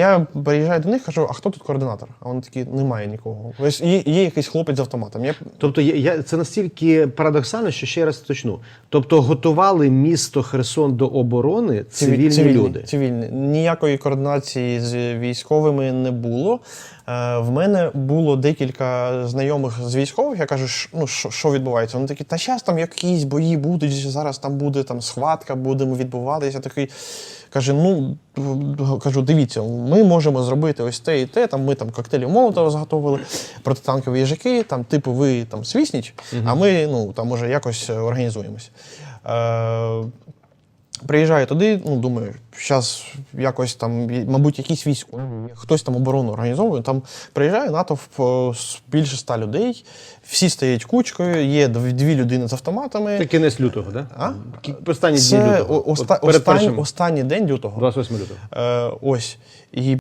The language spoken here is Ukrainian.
Я приїжджаю до них, кажу, а хто тут координатор? А вони такі, немає нікого. Ось є, є якийсь хлопець з автоматом. Я Тобто я, я, це настільки парадоксально, що ще раз точну. Тобто готували місто Херсон до оборони цивільні, люди. Цивільні. Ніякої координації з військовими не було. Е, в мене було декілька знайомих з військових. Я кажу, ну що, що відбувається? Вони такі, та зараз там якісь бої будуть, зараз там буде там схватка, будемо відбуватися. Я такий каже: ну кажу, дивіться, ми можемо зробити ось те і те. Там ми там коктейлі Молотова зготовили, протитанкові їжаки, там, типу, ви там свісніч, а ми ну там може якось організуємось. Е, Приїжджаю туди, ну думаю, зараз якось там, мабуть, якісь військові, хтось там оборону організовує. Там приїжджає натовп е, більше ста людей, всі стоять кучкою, є дві людини з автоматами. Це кінець лютого, да? А? Кі- Це дні лютого. оста- перед останній, першим, останній день лютого. 28 лютого. Е, ось. І